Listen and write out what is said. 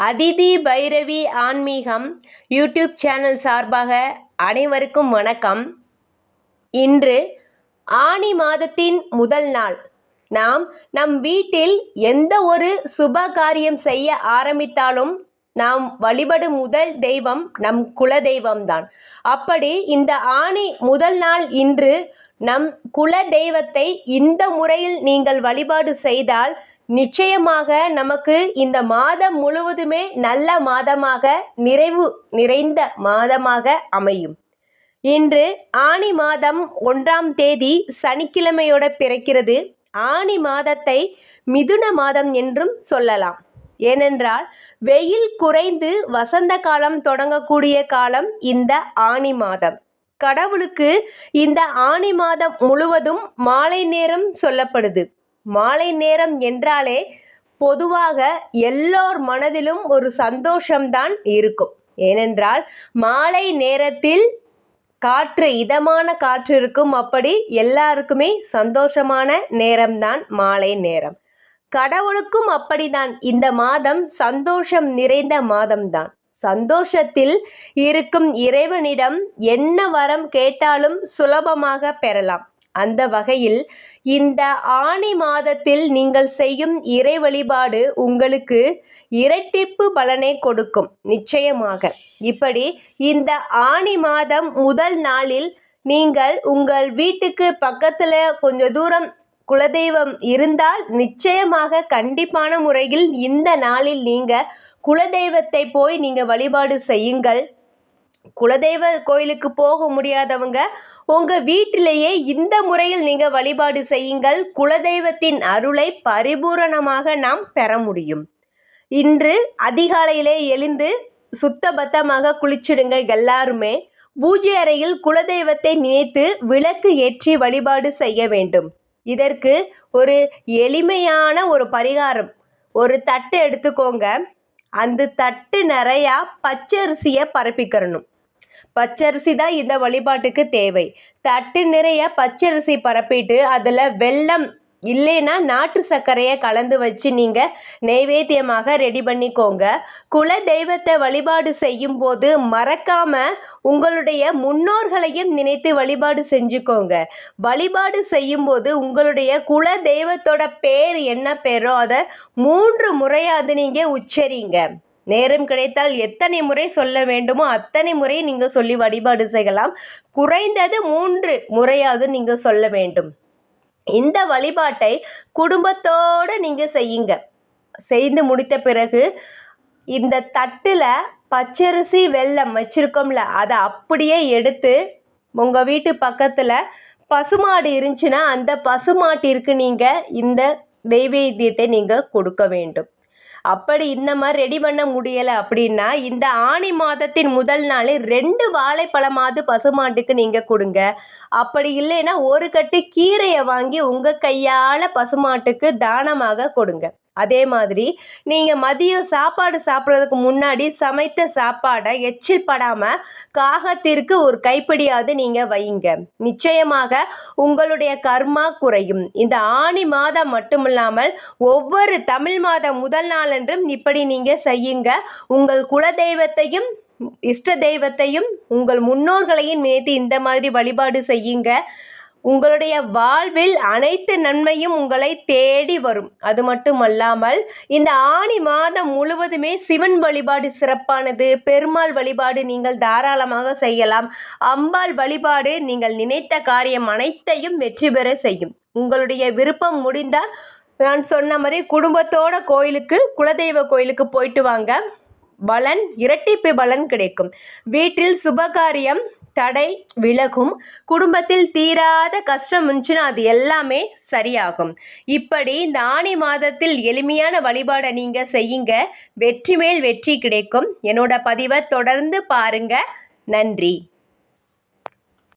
அதிதி பைரவி ஆன்மீகம் YouTube channel சார்பாக அனைவருக்கும் வணக்கம். இன்று ஆனி மாதத்தின் முதல் நாள். நாம் நம் வீட்டில் எந்த ஒரு சுப காரியம் செய்ய ஆரம்பித்தாலும் நாம் வழிபடும் முதல் தெய்வம் நம் குல தெய்வம்தான் அப்படி இந்த ஆணி முதல் நாள் இன்று நம் குல தெய்வத்தை இந்த முறையில் நீங்கள் வழிபாடு செய்தால் நிச்சயமாக நமக்கு இந்த மாதம் முழுவதுமே நல்ல மாதமாக நிறைவு நிறைந்த மாதமாக அமையும். இன்று ஆணி மாதம் ஒன்றாம் தேதி சனிக்கிழமையோட பிறக்கிறது. ஆணி மாதத்தை மிதுன மாதம் என்றும் சொல்லலாம். ஏனென்றால் வெயில் குறைந்து வசந்த காலம் தொடங்கக்கூடிய காலம் இந்த ஆணி மாதம். கடவுளுக்கு இந்த ஆணி மாதம் முழுவதும் மாலை நேரம் சொல்லப்படுது. மாலை நேரம் என்றாலே பொதுவாக எல்லோர் மனதிலும் ஒரு சந்தோஷம்தான் இருக்கும். ஏனென்றால் மாலை நேரத்தில் காற்று இதமான காற்று இருக்கும். அப்படி எல்லாருக்குமே சந்தோஷமான நேரம்தான் மாலை நேரம். கடவுளுக்கும் அப்படிதான். இந்த மாதம் சந்தோஷம் நிறைந்த மாதம்தான். சந்தோஷத்தில் இருக்கும் இறைவனிடம் என்ன வரம் கேட்டாலும் சுலபமாக பெறலாம். அந்த வகையில் இந்த ஆணி மாதத்தில் நீங்கள் செய்யும் இறை வழிபாடு உங்களுக்கு இரட்டிப்பு பலனை கொடுக்கும் நிச்சயமாக. இப்படி இந்த ஆணி மாதம் முதல் நாளில் நீங்கள் உங்கள் வீட்டுக்கு பக்கத்தில் கொஞ்சம் தூரம் குலதெய்வம் இருந்தால் நிச்சயமாக கண்டிப்பான முறையில் இந்த நாளில் நீங்கள் குலதெய்வத்தை போய் நீங்கள் வழிபாடு செய்யுங்கள். குலதெய்வ கோயிலுக்கு போக முடியாதவங்க உங்கள் வீட்டிலேயே இந்த முறையில் நீங்கள் வழிபாடு செய்யுங்கள். குலதெய்வத்தின் அருளை பரிபூரணமாக நாம் பெற முடியும். இன்று அதிகாலையிலே எழுந்து சுத்தபத்தமாக குளிச்சிடுங்க எல்லாருமே. பூஜை அறையில் குலதெய்வத்தை நினைத்து விளக்கு ஏற்றி வழிபாடு செய்ய வேண்டும். இதற்கு ஒரு எளிமையான ஒரு பரிகாரம். ஒரு தட்டு எடுத்துக்கோங்க. அந்த தட்டு நிறையா பச்சரிசியை பரப்பிக்கிறணும். பச்சரிசி தான் இந்த வழிபாட்டுக்கு தேவை. தட்டு நிறைய பச்சரிசி பரப்பிட்டு அதில் வெள்ளம் இல்லைன்னா நாட்டு சர்க்கரையை கலந்து வச்சு நீங்கள் நெய்வேத்தியமாக ரெடி பண்ணிக்கோங்க. குல தெய்வத்தை வழிபாடு செய்யும் போது மறக்காமல் உங்களுடைய முன்னோர்களையும் நினைத்து வழிபாடு செஞ்சுக்கோங்க. வழிபாடு செய்யும்போது உங்களுடைய குல தெய்வத்தோட பேர் என்ன பேரோ அதை மூன்று முறையாவது நீங்கள் உச்சரிங்க. நேரம் கிடைத்தால் எத்தனை முறை சொல்ல வேண்டுமோ அத்தனை முறை நீங்கள் சொல்லி வழிபாடு செய்யலாம். குறைந்தது மூன்று முறையாவது நீங்கள் சொல்ல வேண்டும். இந்த வழிபாட்டை குடும்பத்தோடு நீங்கள் செய்யுங்க. செய்து முடித்த பிறகு இந்த தட்டில் பச்சரிசி வெல்லம் வச்சுருக்கோம்ல அதை அப்படியே எடுத்து உங்கள் வீட்டு பக்கத்தில் பசுமாடு இருந்துச்சுன்னா அந்த பசுமாட்டிற்கு நீங்கள் இந்த தெய்வேத்தியத்தை நீங்கள் கொடுக்க வேண்டும். அப்படி இந்த மாதிரி ரெடி பண்ண முடியலை அப்படின்னா இந்த ஆணி மாதத்தின் முதல் நாளில் ரெண்டு வாழைப்பழமாவது பசுமாட்டுக்கு நீங்கள் கொடுங்க. அப்படி இல்லைன்னா ஒரு கட்டு கீரையை வாங்கி உங்கள் கையால் பசுமாட்டுக்கு தானமாக கொடுங்க. அதே மாதிரி நீங்கள் மதியம் சாப்பாடு சாப்பிட்றதுக்கு முன்னாடி சமைத்த சாப்பாடை எச்சில் படாமல் காகத்திற்கு ஒரு கைப்பிடியாவது நீங்கள் வையுங்க. நிச்சயமாக உங்களுடைய கர்மா குறையும். இந்த ஆணி மாதம் மட்டுமில்லாமல் ஒவ்வொரு தமிழ் மாதம் முதல் நாளன்றும் இப்படி நீங்கள் செய்யுங்க. உங்கள் குலதெய்வத்தையும் இஷ்ட தெய்வத்தையும் உங்கள் முன்னோர்களையும் நினைத்து இந்த மாதிரி வழிபாடு செய்யுங்க. உங்களுடைய வாழ்வில் அனைத்து நன்மையும் உங்களை தேடி வரும். அது மட்டுமல்லாமல் இந்த ஆணி மாதம் முழுவதுமே சிவன் வழிபாடு சிறப்பானது. பெருமாள் வழிபாடு நீங்கள் தாராளமாக செய்யலாம். அம்பாள் வழிபாடு நீங்கள் நினைத்த காரியம் அனைத்தையும் வெற்றி பெற செய்யும். உங்களுடைய விருப்பம் முடிந்தால் நான் சொன்ன மாதிரி குடும்பத்தோட கோயிலுக்கு குலதெய்வ கோயிலுக்கு போயிட்டு வாங்க. பலன் இரட்டிப்பு பலன் கிடைக்கும். வீட்டில் சுபகாரியம் தடை விலகும். குடும்பத்தில் தீராத கஷ்டம் இருந்துச்சுன்னா அது எல்லாமே சரியாகும். இப்படி இந்த ஆணி மாதத்தில் எளிமையான வழிபாடை நீங்கள் செய்யுங்க. வெற்றி மேல் வெற்றி கிடைக்கும். என்னோட பதிவை தொடர்ந்து பாருங்க. நன்றி.